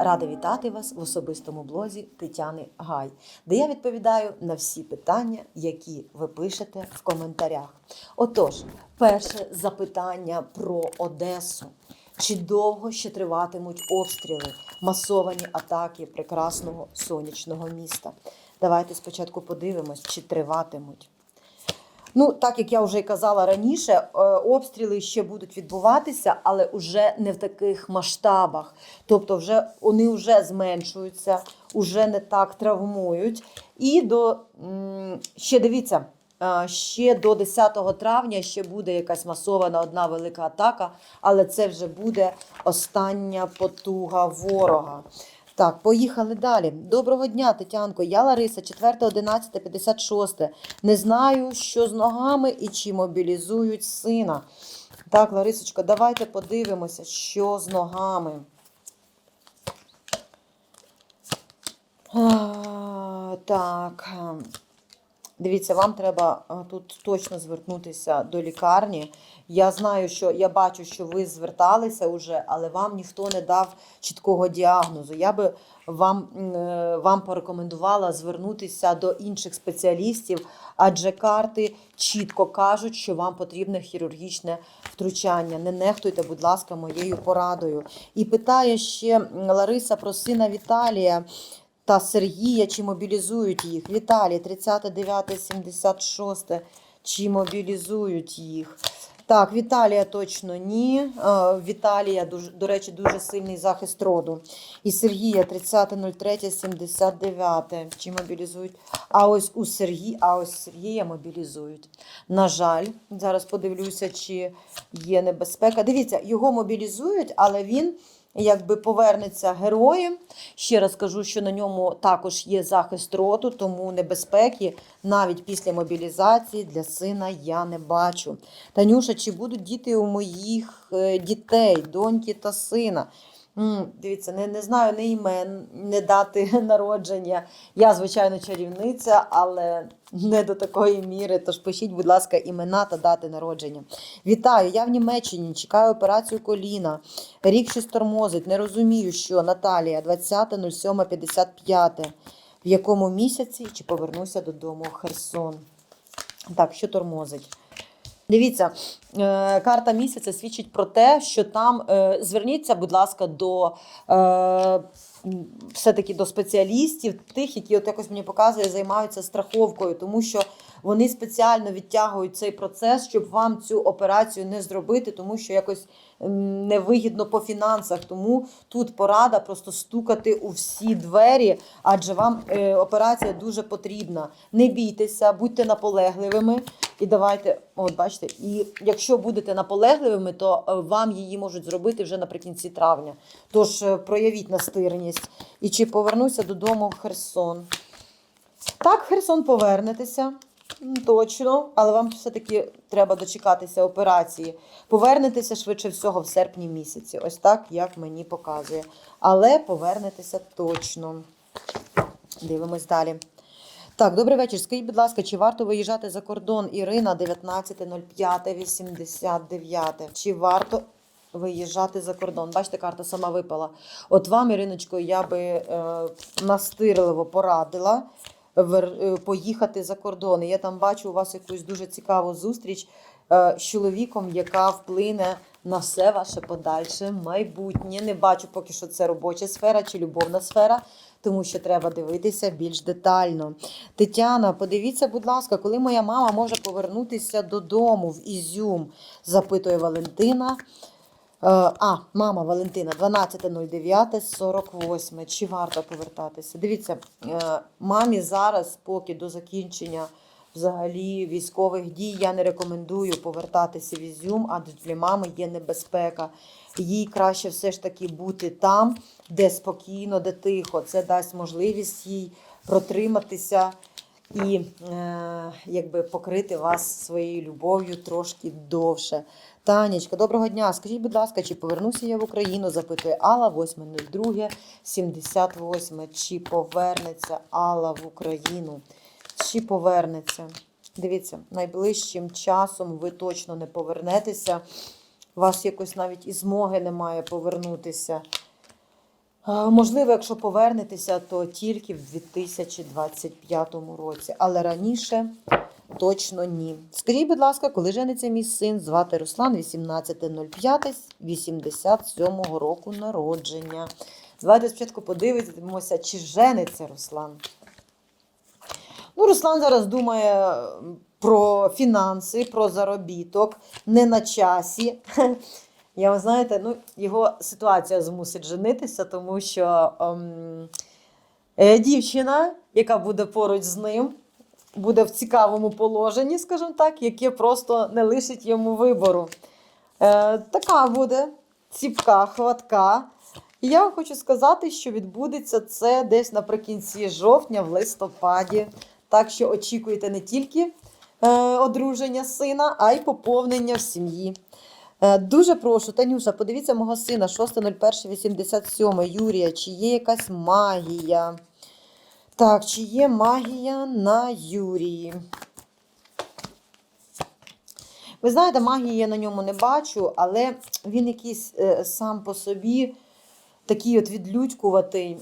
Рада вітати вас в особистому блозі Тетяни Гай, де я відповідаю на всі питання, які ви пишете в коментарях. Отож, перше запитання про Одесу. Чи довго ще триватимуть обстріли, масовані атаки прекрасного сонячного міста? Давайте спочатку подивимось, чи триватимуть. Ну, так як я вже і казала раніше, е, обстріли ще будуть відбуватися, але вже не в таких масштабах. Тобто, вже вони вже зменшуються, вже не так травмують. І до ще дивіться. е, Ще до 10 травня ще буде якась масована одна велика атака, але це вже буде остання потуга ворога. Так, поїхали далі. Доброго дня, Тетянко. Я Лариса, 4.11.56. Не знаю, що з ногами і чи мобілізують сина. Так, Ларисочка, давайте подивимося, що з ногами. А, так. Дивіться, вам треба тут точно звернутися до лікарні. Я знаю, що я бачу, що ви зверталися вже, але вам ніхто не дав чіткого діагнозу. Я би вам, е, вам порекомендувала звернутися до інших спеціалістів, адже карти чітко кажуть, що вам потрібне хірургічне втручання. Не нехтуйте, будь ласка, моєю порадою. І питає ще Лариса про сина Віталія та Сергія, чи мобілізують їх. Віталій, 39, 76, чи мобілізують їх. Так, Віталія точно ні. Е, Віталія, до речі, дуже сильний захист роду. І Сергія 30.03, 79. Чи мобілізують? А ось у Сергія, а ось Сергія мобілізують. На жаль, зараз подивлюся, чи є небезпека. Дивіться, його мобілізують, але він якби повернеться героєм. Ще раз кажу, що на ньому також є захист роту, тому небезпеки навіть після мобілізації для сина я не бачу. Танюша, чи будуть діти у моїх е, дітей, доньки та сина? Дивіться, не, не знаю не імен, не дати народження. Я, звичайно, чарівниця, але не до такої міри. Тож пишіть, будь ласка, імена та дати народження. Вітаю, я в Німеччині, чекаю операцію коліна. Рік щось тормозить. Не розумію, що Наталія, 20.07.55. В якому місяці чи повернуся додому в Херсон? Так, що тормозить? Дивіться, е, карта місяця свідчить про те, що там е, зверніться, будь ласка, до е, все-таки до спеціалістів, тих, які от якось мені показує, займаються страховкою, тому що вони спеціально відтягують цей процес, щоб вам цю операцію не зробити, тому що якось невигідно по фінансах. Тому тут порада просто стукати у всі двері, адже вам е, операція дуже потрібна. Не бійтеся, будьте наполегливими. І давайте, от бачите, і якщо будете наполегливими, то е, вам її можуть зробити вже наприкінці травня. Тож е, проявіть настирність. І чи повернуся додому в Херсон? Так, Херсон повернетеся. Точно, але вам все-таки треба дочекатися операції. Повернетеся швидше всього в серпні місяці. Ось так, як мені показує. Але повернетеся точно. Дивимось далі. Так, добрий вечір. Скажіть, будь ласка, чи варто виїжджати за кордон? Ірина 19.05.89. Чи варто виїжджати за кордон? Бачите, карта сама випала. От вам, Іриночко, я би е, настирливо порадила поїхати за кордон. Я там бачу у вас якусь дуже цікаву зустріч е, з чоловіком, яка вплине на все ваше подальше майбутнє. Не бачу поки що це робоча сфера чи любовна сфера, тому що треба дивитися більш детально. Тетяна, подивіться, будь ласка, коли моя мама може повернутися додому в Ізюм, запитує Валентина. Е, А, мама Валентина, 12.09.48. Чи варто повертатися? Дивіться, е, мамі зараз, поки до закінчення взагалі військових дій, я не рекомендую повертатися в Ізюм, адже для мами є небезпека. Їй краще все ж таки бути там, де спокійно, де тихо. Це дасть можливість їй протриматися і е, якби покрити вас своєю любов'ю трошки довше. Танечка, доброго дня. Скажіть, будь ласка, чи повернуся я в Україну? Запитує Алла 8.02, 78. Чи повернеться Алла в Україну? Чи повернеться? Дивіться, найближчим часом ви точно не повернетеся. У вас якось навіть і змоги немає повернутися. Можливо, якщо повернетеся, то тільки в 2025 році, але раніше точно ні. Скажіть, будь ласка, коли жениться мій син, звати Руслан 18.05.87 року народження. Давайте спочатку подивимося, чи жениться Руслан. Ну, Руслан зараз думає про фінанси, про заробіток, не на часі. Я, ви знаєте, ну, його ситуація змусить женитися, тому що ем, е, дівчина, яка буде поруч з ним, буде в цікавому положенні, скажімо так, яке просто не лишить йому вибору. Е, така буде ціпка, хватка. І я вам хочу сказати, що відбудеться це десь наприкінці жовтня, в листопаді. Так що очікуйте не тільки е, одруження сина, а й поповнення в сім'ї. Е, Дуже прошу, Танюша, подивіться мого сина 6.01.87 Юрія, чи є якась магія? Так, чи є магія на Юрії? Ви знаєте, магії я на ньому не бачу, але він якийсь е, сам по собі такий от відлюдькуватий.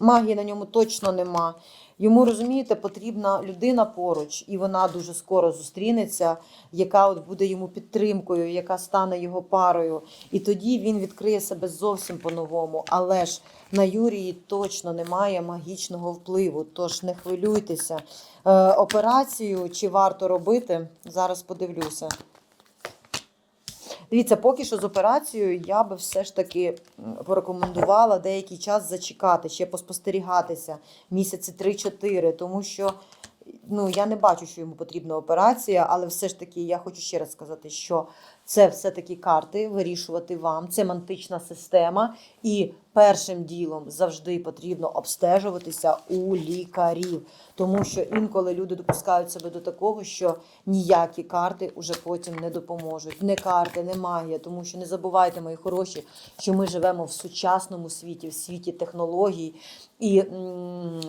Магії на ньому точно нема. Йому, розумієте, потрібна людина поруч, і вона дуже скоро зустрінеться, яка от буде йому підтримкою, яка стане його парою. І тоді він відкриє себе зовсім по-новому. Але ж на Юрії точно немає магічного впливу. Тож не хвилюйтеся. Е, операцію чи варто робити? Зараз подивлюся. Дивіться, поки що з операцією я би все ж таки порекомендувала деякий час зачекати, ще поспостерігатися місяці 3-4, тому що ну, я не бачу, що йому потрібна операція, але все ж таки я хочу ще раз сказати, що це все-таки карти вирішувати вам, це мантична система, і першим ділом завжди потрібно обстежуватися у лікарів, тому що інколи люди допускають себе до такого, що ніякі карти уже потім не допоможуть. Не карти, не магія, тому що не забувайте, мої хороші, що ми живемо в сучасному світі, в світі технологій, і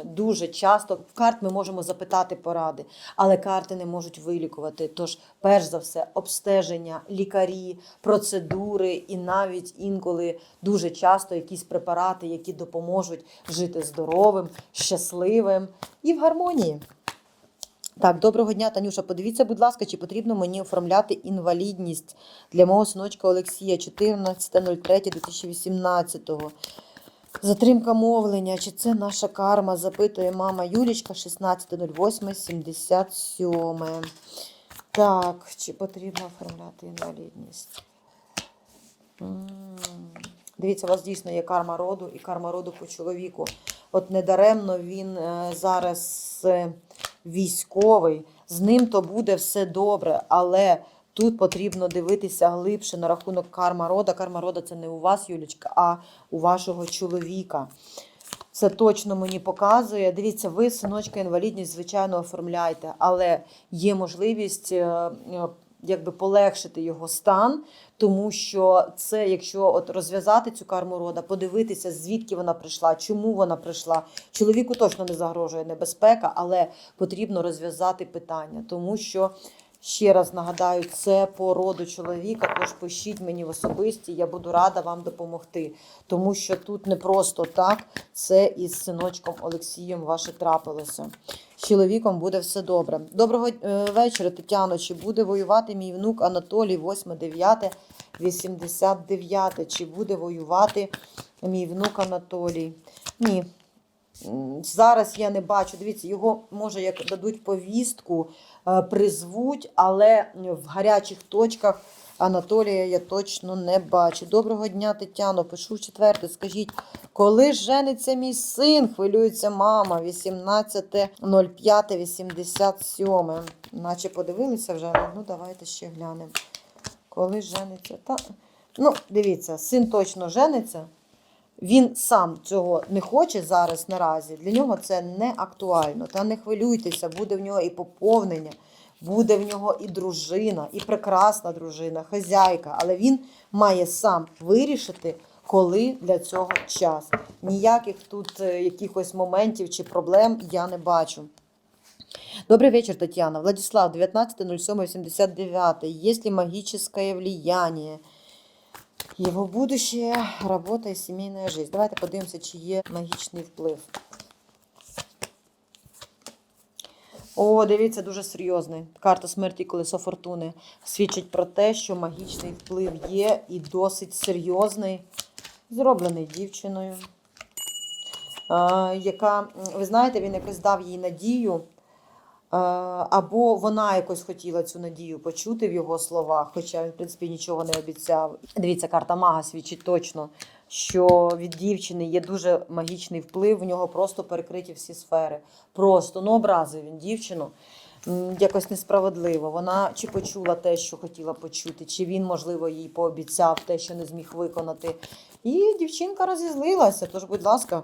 дуже часто в карт ми можемо запитати поради, але карти не можуть вилікувати. Тож, перш за все, обстеження, лікарі, процедури і навіть інколи дуже часто якісь препарати, які допоможуть жити здоровим, щасливим і в гармонії. Так, доброго дня, Танюша. Подивіться, будь ласка, чи потрібно мені оформляти інвалідність для мого синочка Олексія 14.03.2018. Затримка мовлення. Чи це наша карма? Запитує мама Юлічка 16.08.77. Так, чи потрібно оформляти інвалідність? Дивіться, у вас дійсно є карма роду і карма роду по чоловіку. От недаремно він е, зараз е, військовий, з ним то буде все добре, але тут потрібно дивитися глибше на рахунок карма рода. Карма рода це не у вас, Юлічка, а у вашого чоловіка. Це точно мені показує. Дивіться, ви, синочка, інвалідність, звичайно, оформляйте, але є можливість е, якби полегшити його стан, тому що це, якщо от розв'язати цю карму рода, подивитися, звідки вона прийшла, чому вона прийшла. Чоловіку точно не загрожує небезпека, але потрібно розв'язати питання, тому що. Ще раз нагадаю, це по роду чоловіка, тож пишіть мені в особисті, я буду рада вам допомогти. Тому що тут не просто так, це із синочком Олексієм ваше трапилося. З чоловіком буде все добре. Доброго е, вечора, Тетяно. Чи буде воювати мій внук Анатолій 8, 9, 89? Чи буде воювати мій внук Анатолій? Ні. Зараз я не бачу. Дивіться, його може як дадуть повістку, е, призвуть, але в гарячих точках Анатолія я точно не бачу. Доброго дня, Тетяно. Пишу четверте. Скажіть, коли жениться мій син? Хвилюється мама. 18.05.87. Наче подивилися вже. Ну, давайте ще глянемо. Коли жениться? Та... Ну, дивіться, син точно жениться. Він сам цього не хоче зараз наразі. Для нього це не актуально. Та не хвилюйтеся, буде в нього і поповнення, буде в нього і дружина, і прекрасна дружина, хазяйка. Але він має сам вирішити, коли для цього час. Ніяких тут е, якихось моментів чи проблем я не бачу. Добрый вечер, Татьяна. Владислав, 19.07.89. Есть ли магическое влияние? Його будущее, робота і сімейна життя. Давайте подивимося, чи є магічний вплив. О, дивіться, дуже серйозний. Карта смерті колесо фортуни свідчить про те, що магічний вплив є і досить серйозний, зроблений дівчиною, яка, ви знаєте, він якось дав їй надію. А, Або вона якось хотіла цю надію почути в його словах, хоча він, в принципі, нічого не обіцяв. Дивіться, карта мага свідчить точно, що від дівчини є дуже магічний вплив, в нього просто перекриті всі сфери. Просто ну образив він дівчину. Якось несправедливо. Вона чи почула те, що хотіла почути, чи він, можливо, їй пообіцяв те, що не зміг виконати. І дівчинка розізлилася. Тож, будь ласка,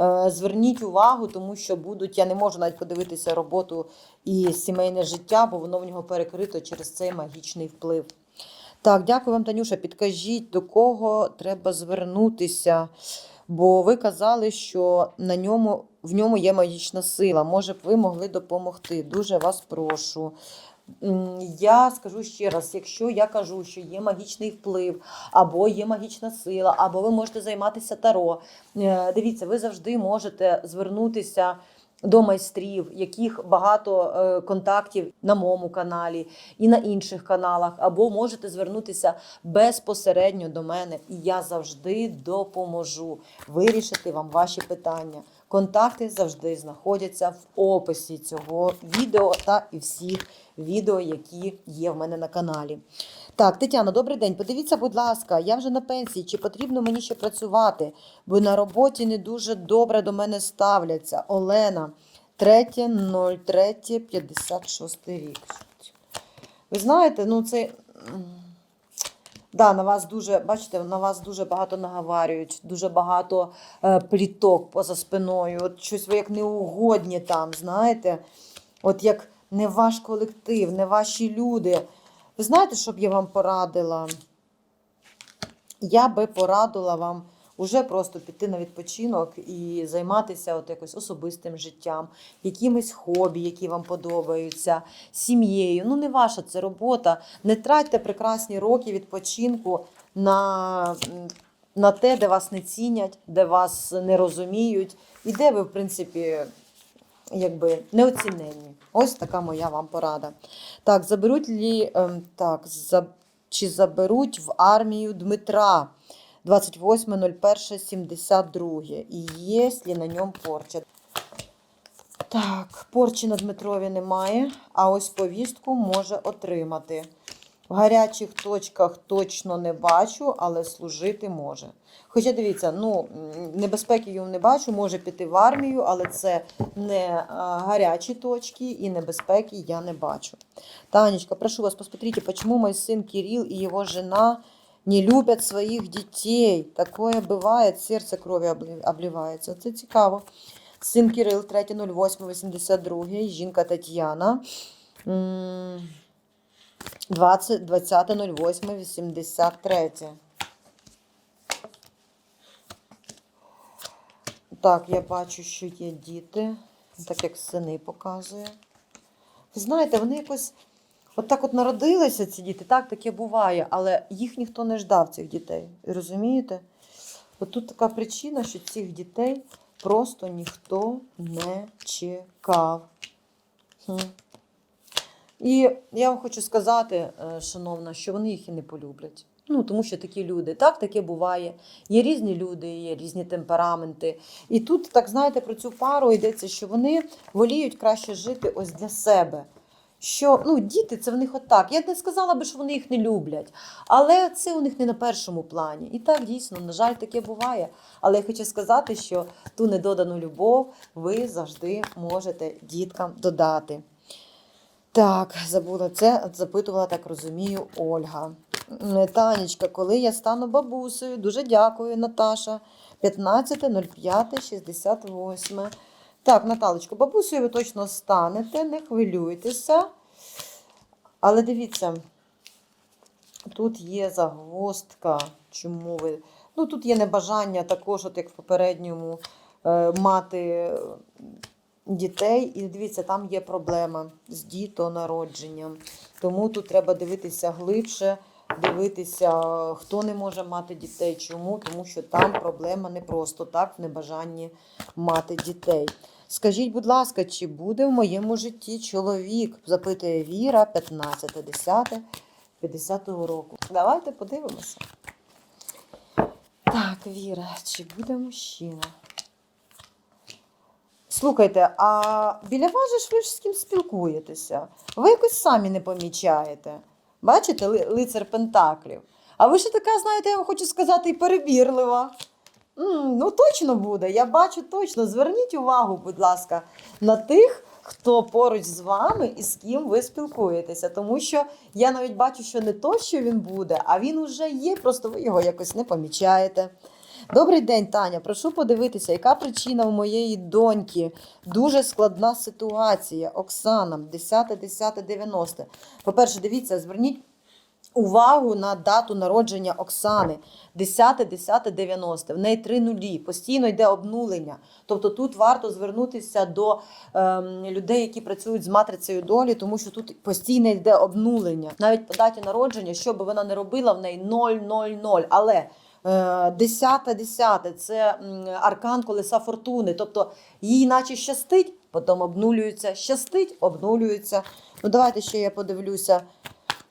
е, зверніть увагу, тому що будуть. Я не можу навіть подивитися роботу і сімейне життя, бо воно в нього перекрито через цей магічний вплив. Так, дякую вам, Танюша. Підкажіть, до кого треба звернутися, бо ви казали, що на ньому, в ньому є магічна сила. Може б ви могли допомогти. Дуже вас прошу. Я скажу ще раз: якщо я кажу, що є магічний вплив, або є магічна сила, або ви можете займатися таро. е, Дивіться, ви завжди можете звернутися до майстрів, яких багато е, контактів на моєму каналі і на інших каналах, або можете звернутися безпосередньо до мене, і я завжди допоможу вирішити вам ваші питання. Контакти завжди знаходяться в описі цього відео та і всіх відео, які є в мене на каналі. Так, Тетяна, добрий день. Подивіться, будь ласка, я вже на пенсії. Чи потрібно мені ще працювати? Бо на роботі не дуже добре до мене ставляться. Олена, 3.03.56 рік. Ви знаєте, ну це. Да, на вас дуже, бачите, на вас дуже багато наговарюють, дуже багато е, пліток поза спиною. От щось ви як неугодні там, знаєте, от як не ваш колектив, не ваші люди. Ви знаєте, що б я вам порадила? Я би порадила вам уже просто піти на відпочинок і займатися от якось особистим життям, якимись хобі, які вам подобаються, сім'єю. Ну, не ваша це робота. Не тратьте прекрасні роки відпочинку на, на те, де вас не цінять, де вас не розуміють, і де ви, в принципі, якби неоціненні. Ось така моя вам порада. Так, заберуть лі, ем, так, за, чи заберуть в армію Дмитра 28.01.72. І є ли на ньому порча. Так, порчі на Дмитрові немає, а ось повістку може отримати. В гарячих точках точно не бачу, але служити може. Хоча дивіться, ну небезпеки його не бачу, може піти в армію, але це не а, гарячі точки і небезпеки я не бачу. Танечка, прошу вас, посмотрите, почему мой сын Кирилл и его жена не любят своїх дітей. Такое буває, серце крові обли- обливається. Це цікаво. Син Кирил, 3.08.82, жінка Тетяна. М, 20 20.08.83. Так, я бачу, що є діти, так як сини показує. Ви знаєте, вони якось от так от народилися, ці діти, так таке буває, але їх ніхто не ждав, цих дітей. Розумієте? От тут така причина, що цих дітей просто ніхто не чекав. Хм. І я вам хочу сказати, е, шановна, що вони їх і не полюблять. Ну, тому що такі люди, так, таке буває. Є різні люди, є різні темпераменти. І тут, так знаєте, про цю пару йдеться, що вони воліють краще жити ось для себе. Що ну, діти це в них отак. Я не сказала би, що вони їх не люблять, але це у них не на першому плані. І так дійсно, на жаль, таке буває. Але я хочу сказати, що ту недодану любов ви завжди можете діткам додати. Так, забула це, запитувала, так розумію, Ольга. Танечка, коли я стану бабусею, дуже дякую, Наташа. 15.05.68. Так, Наталочко, бабусею ви точно станете, не хвилюйтеся. Але дивіться, тут є загвоздка. Чому ви. Ну, тут є небажання також, от як в попередньому, е, мати дітей. І дивіться, там є проблема з дітонародженням. Тому тут треба дивитися глибше, дивитися, хто не може мати дітей. Чому? Тому що там проблема не просто так в небажанні мати дітей. Скажіть, будь ласка, чи буде в моєму житті чоловік? запитує Віра, 15, 10, 50-го року. Давайте подивимося. Так, Віра, чи буде мужчина? Слухайте, а біля вас ж ви ж з ким спілкуєтеся? Ви якось самі не помічаєте. Бачите, ли- лицар Пентаклів. А ви ще така, знаєте, я вам хочу сказати, і перебірлива. М, ну, точно буде. Я бачу точно. Зверніть увагу, будь ласка, на тих, хто поруч з вами і з ким ви спілкуєтеся. Тому що я навіть бачу, що не то, що він буде, а він уже є, просто ви його якось не помічаєте. Добрий день, Таня. Прошу подивитися, яка причина у моєї доньки. Дуже складна ситуація. Оксана, 10, 10, 90. По-перше, дивіться, зверніть увагу на дату народження Оксани 10, 10, 90. В неї три нулі. Постійно йде обнулення. Тобто тут варто звернутися до ем, людей, які працюють з матрицею долі, тому що тут постійно йде обнулення. Навіть по даті народження, що би вона не робила, в неї 0, 0, 0. Але е, 10, 10 це аркан колеса фортуни. Тобто їй наче щастить, потім обнулюється, щастить, обнулюється. Ну давайте ще я подивлюся.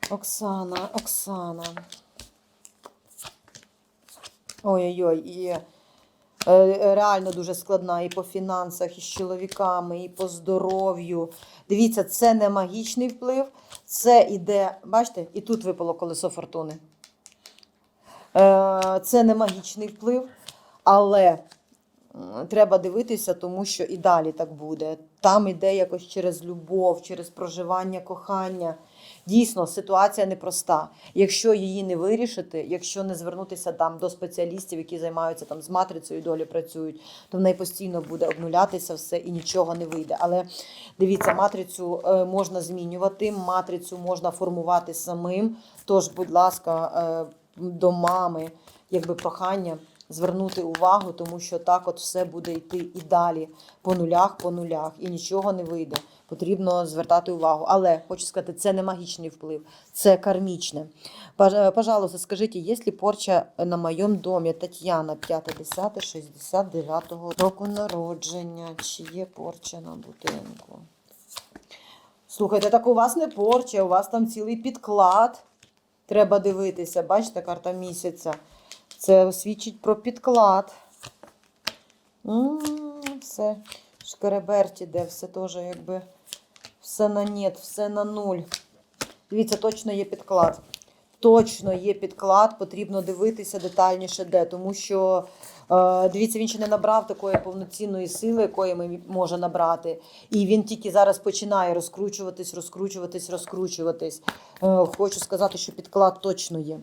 Оксана, Оксана. Ой-ой-ой, і е, реально дуже складна і по фінансах, і з чоловіками, і по здоров'ю. Дивіться, це не магічний вплив, це іде, бачите, і тут випало колесо фортуни. Е, Це не магічний вплив, але треба дивитися, тому що і далі так буде. Там іде якось через любов, через проживання кохання. Дійсно, ситуація непроста. Якщо її не вирішити, якщо не звернутися там до спеціалістів, які займаються там з матрицею долі працюють, то в неї постійно буде обнулятися все і нічого не вийде. Але дивіться, матрицю е, можна змінювати, матрицю можна формувати самим. Тож, будь ласка, е, до мами, якби прохання звернути увагу, тому що так от все буде йти і далі по нулях, по нулях, і нічого не вийде. Потрібно звертати увагу. Але хочу сказати, це не магічний вплив, це кармічне. Пожалуйста, скажіть, є ли порча на моєму домі? Тетяна, 5-69 року народження. Чи є порча на будинку? Слухайте, так у вас не порча, у вас там цілий підклад. Треба дивитися. Бачите, карта місяця. Це свідчить про підклад. М, Все. Шкереберті, де все теж якби все на нет, все на нуль. Дивіться, точно є підклад. Точно є підклад, потрібно дивитися детальніше де, тому що е, дивіться, він ще не набрав такої повноцінної сили, якої ми може набрати. І він тільки зараз починає розкручуватись, розкручуватись, розкручуватись. Е, хочу сказати, що підклад точно є.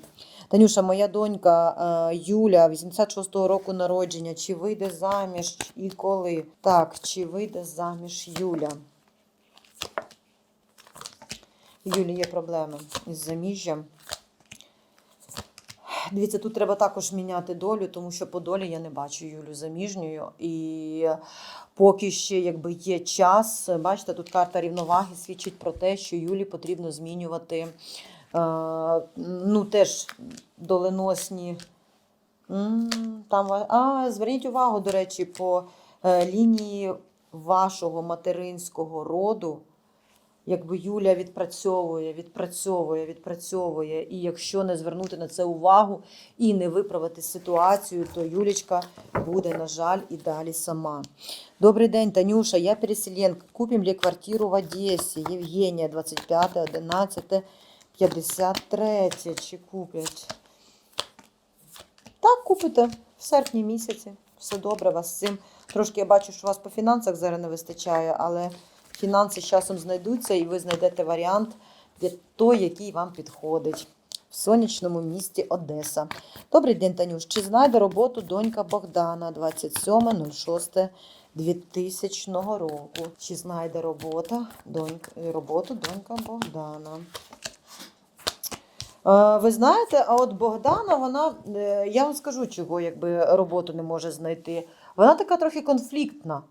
Танюша, моя донька е, Юля, 86-го року народження. Чи вийде заміж і коли? Так, чи вийде заміж Юля? Юлі є проблеми із заміжжям. Дивіться, тут треба також міняти долю, тому що по долі я не бачу Юлю заміжньою. І поки ще якби є час, бачите, тут карта рівноваги свідчить про те, що Юлі потрібно змінювати е, ну, теж доленосні. Там, а, зверніть увагу, до речі, по е, лінії вашого материнського роду якби Юля відпрацьовує, відпрацьовує, відпрацьовує. І якщо не звернути на це увагу і не виправити ситуацію, то Юлечка буде, на жаль, і далі сама. Добрий день, Танюша. Я переселенка. Купим ли квартиру в Одесі? Євгенія, 25, 11, 53. Чи куплять? Так, купите в серпні місяці. Все добре вас з цим. Трошки я бачу, що у вас по фінансах зараз не вистачає, але фінанси з часом знайдуться, і ви знайдете варіант для той, який вам підходить. В сонячному місті Одеса. Добрий день, Танюш. Чи знайде роботу донька Богдана 27.06.2000 року? Чи знайде робота донька, роботу донька Богдана? Е, Ви знаєте, а от Богдана, вона, е, я вам скажу, чого якби роботу не може знайти. Вона така трохи конфліктна.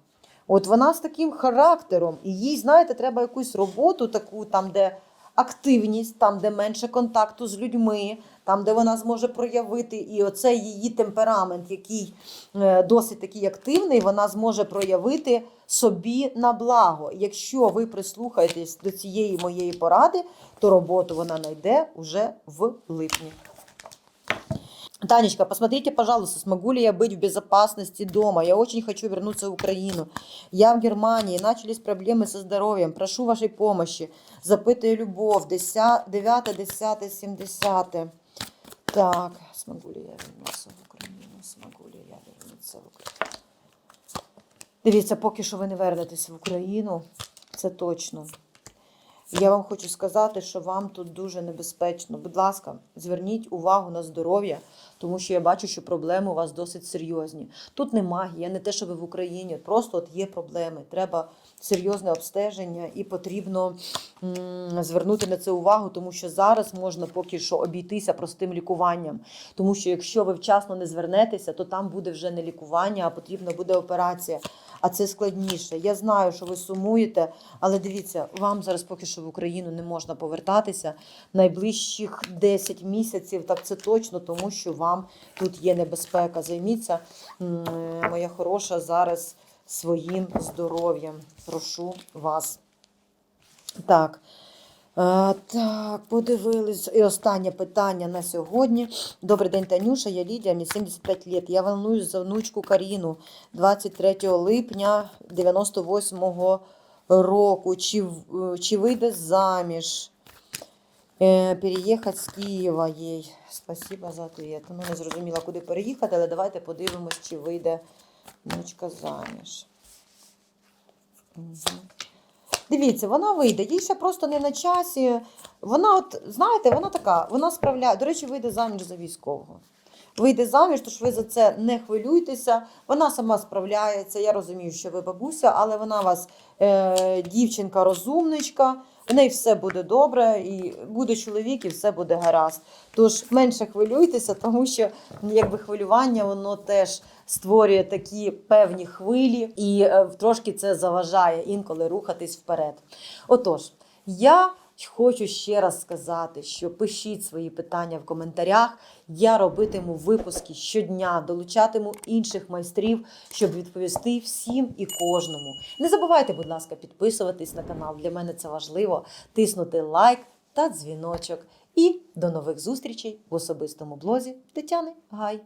От вона з таким характером, і їй, знаєте, треба якусь роботу таку, там, де активність, там, де менше контакту з людьми, там, де вона зможе проявити і оцей її темперамент, який е, досить такий активний, вона зможе проявити собі на благо. Якщо ви прислухаєтесь до цієї моєї поради, то роботу вона знайде уже в липні. Танечка, посмотрите, пожалуйста, смогу ли я быть в безопасности дома. Я очень хочу вернуться в Украину. Я в Германии. Начались проблемы со здоровьем. Прошу вашей помощи. Запытаю любовь. 10, 9, 10, 70. Так, смогу ли я вернуться в Україну? Смогу ли я вернуться в Україну? Дивіться, поки що ви не вернетеся в Україну. Це точно. Я вам хочу сказати, що вам тут дуже небезпечно. Будь ласка, зверніть увагу на здоров'я, тому що я бачу, що проблеми у вас досить серйозні. Тут не магія, не те, що ви в Україні. Просто от є проблеми. Треба серйозне обстеження і потрібно м, звернути на це увагу, тому що зараз можна поки що обійтися простим лікуванням. Тому що якщо ви вчасно не звернетеся, то там буде вже не лікування, а потрібна буде операція. А це складніше. Я знаю, що ви сумуєте, але дивіться, вам зараз поки що в Україну не можна повертатися. Найближчих 10 місяців, так це точно, тому що вам тут є небезпека. Займіться, моя хороша, зараз своїм здоров'ям. Прошу вас. Так. Е, так, подивились. І останнє питання на сьогодні. Добрий день, Танюша. Я Лідія, мені 75 років. Я волнуюсь за внучку Каріну 23 липня 98-го року. Чи, чи вийде заміж? Е, переїхати з Києва їй. Спасибо за ответ. Ну, не зрозуміла, куди переїхати, але давайте подивимось, чи вийде внучка заміж. Угу. Дивіться, вона вийде, їй ще просто не на часі. Вона, от, знаєте, вона така, вона справляє. До речі, вийде заміж за військового. Вийде заміж, тож ви за це не хвилюйтеся. Вона сама справляється. Я розумію, що ви бабуся, але вона у вас е, дівчинка розумничка. В неї все буде добре, і буде чоловік, і все буде гаразд. Тож менше хвилюйтеся, тому що якби хвилювання воно теж створює такі певні хвилі, і е, трошки це заважає інколи рухатись вперед. Отож, я хочу ще раз сказати, що пишіть свої питання в коментарях. Я робитиму випуски щодня, долучатиму інших майстрів, щоб відповісти всім і кожному. Не забувайте, будь ласка, підписуватись на канал. Для мене це важливо. Тиснути лайк та дзвіночок. І до нових зустрічей в особистому блозі Тетяни Гай.